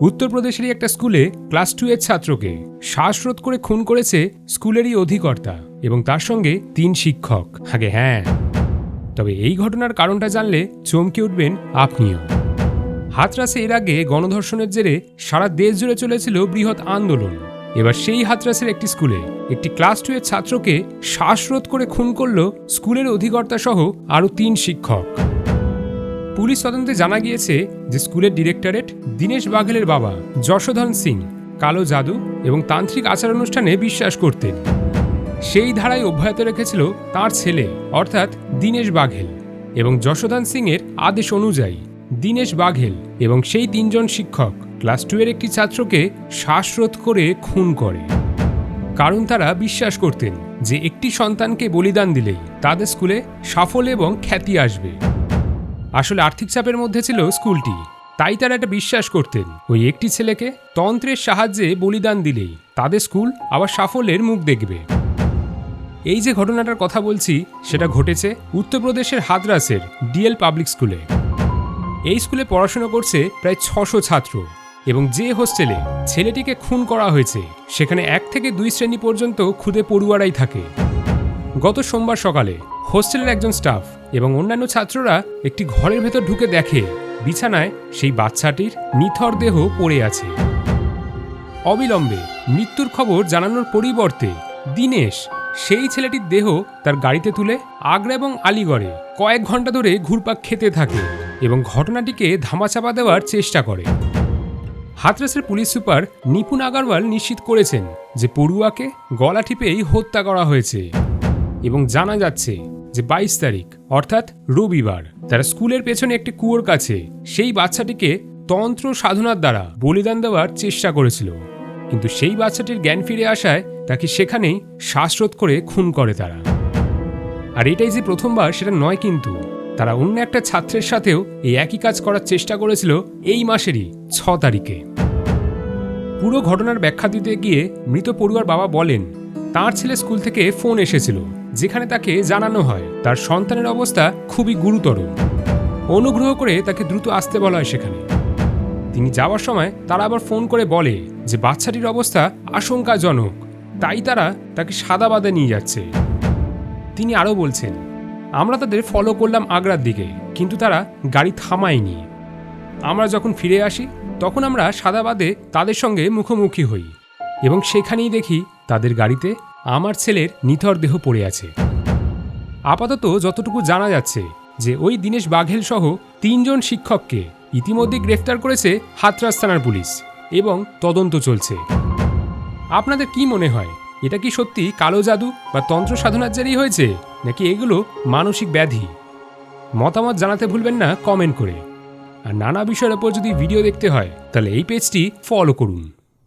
উত্তরপ্রদেশেরই একটা স্কুলে class two এর ছাত্রকে শ্বাসরোধ করে খুন করেছে স্কুলেরই অধিকর্তা এবং তার সঙ্গে তিন শিক্ষক। আগে হ্যাঁ। তবে এই ঘটনার কারণটা জানলে চমকে উঠবেন আপনিও। হাতরাসে এর আগে গণধর্ষণের জেরে সারা দেশ জুড়ে চলেছিল বৃহৎ আন্দোলন। এবার সেই হাতরাসের একটি স্কুলে একটি ক্লাস টু এর ছাত্রকে শ্বাসরোধ করে খুন করল স্কুলের অধিকর্তা সহ আরও তিন শিক্ষক। পুলিশ তদন্তে জানা গিয়েছে যে স্কুলের ডিরেক্টরেট দীনেশ বাঘেলের বাবা যশোধন সিং, কালো জাদু এবং তান্ত্রিক আচার অনুষ্ঠানে বিশ্বাস করতেন। সেই ধারায় অব্যাহত রেখেছিল তার ছেলে, অর্থাৎ দীনেশ বাঘেল এবং যশোদান সিংয়ের আদেশ অনুযায়ী দীনেশ বাঘেল এবং সেই তিনজন শিক্ষক ক্লাস টু এর একটি ছাত্রকে শ্বাসরোধ করে খুন করে। কারণ তারা বিশ্বাস করতেন যে একটি সন্তানকে বলিদান দিলেই তাদের স্কুলে সাফল্য এবং খ্যাতি আসবে। আসলে আর্থিক চাপের মধ্যে ছিল স্কুলটি। তাই তারা এটা বিশ্বাস করতেন। ওই একটি ছেলেকে তন্ত্রের সাহায্যে বলিদান দিলেই তাদের স্কুল আবার সাফল্যের মুখ দেখবে। এই যে ঘটনাটার কথা বলছি, সেটা ঘটেছে উত্তরপ্রদেশের হাদরাসের ডিএল পাবলিক স্কুলে। এই স্কুলে পড়াশোনা করছে প্রায় ছশো ছাত্র এবং যে হোস্টেলে ছেলেটিকে খুন করা হয়েছে, সেখানে এক থেকে দুই শ্রেণি পর্যন্ত খুদে পড়ুয়ারাই থাকে। গত সোমবার সকালে হোস্টেলের একজন স্টাফ এবং অন্যান্য ছাত্ররা একটি ঘরের ভেতর ঢুকে দেখে বিছানায় সেই বাচ্চাটির নিথর দেহ পড়ে আছে। অবিলম্বে মৃত্যুর খবর জানানোর পরিবর্তে দীনেশ সেই ছেলেটির দেহ তার গাড়িতে তুলে আগ্রা এবং আলিগড়ে কয়েক ঘণ্টা ধরে ঘুরপাক খেতে থাকে এবং ঘটনাটিকে ধামাচাপা দেওয়ার চেষ্টা করে। হাতরাসের পুলিশ সুপার নিপুণ আগারওয়াল নিশ্চিত করেছেন যে পড়ুয়াকে গলা টিপেই হত্যা করা হয়েছে এবং জানা যাচ্ছে যে বাইশ তারিখ, অর্থাৎ রবিবার, তারা স্কুলের পেছনে একটি কুয়োর কাছে সেই বাচ্চাটিকে তন্ত্র সাধনার দ্বারা বলিদান দেওয়ার চেষ্টা করেছিল। কিন্তু সেই বাচ্চাটির জ্ঞান ফিরে আসায় তাকে সেখানেই শ্বাসরোধ করে খুন করে তারা। আর এটাই যে প্রথমবার, সেটা নয় কিন্তু, তারা অন্য একটা ছাত্রের সাথেও এই একই কাজ করার চেষ্টা করেছিল এই মাসেরই ছ তারিখে। পুরো ঘটনার ব্যাখ্যা দিতে গিয়ে মৃত পড়ুয়ার বাবা বলেন তার ছেলে স্কুল থেকে ফোন এসেছিল, যেখানে তাকে জানানো হয় তার সন্তানের অবস্থা খুবই গুরুতর। অনুগ্রহ করে তাকে দ্রুত আসতে বলা হয় সেখানে। তিনি যাওয়ার সময় তারা আবার ফোন করে বলে যে বাচ্চাটির অবস্থা আশঙ্কাজনক, তাই তারা তাকে সাদাবাদে নিয়ে যাচ্ছে। তিনি আরও বলছেন, আমরা তাদের ফলো করলাম আগ্রার দিকে, কিন্তু তারা গাড়ি থামায়নি। আমরা যখন ফিরে আসি, তখন আমরা সাদাবাদে তাদের সঙ্গে মুখোমুখি হই এবং সেখানেই দেখি তাদের গাড়িতে আমার ছেলের নিথর দেহ পড়ে আছে। আপাতত যতটুকু জানা যাচ্ছে যে ওই দীনেশ বাঘেল সহ তিনজন শিক্ষককে ইতিমধ্যে গ্রেফতার করেছে হাতরাস থানার পুলিশ এবং তদন্ত চলছে। আপনাদের কি মনে হয়? এটা কি সত্যি কালো জাদু বা তন্ত্র সাধনার জারি হয়েছে, নাকি এগুলো মানসিক ব্যাধি? মতামত জানাতে ভুলবেন না, কমেন্ট করে। আর নানা বিষয়ের ওপর যদি ভিডিও দেখতে হয়, তাহলে এই পেজটি ফলো করুন।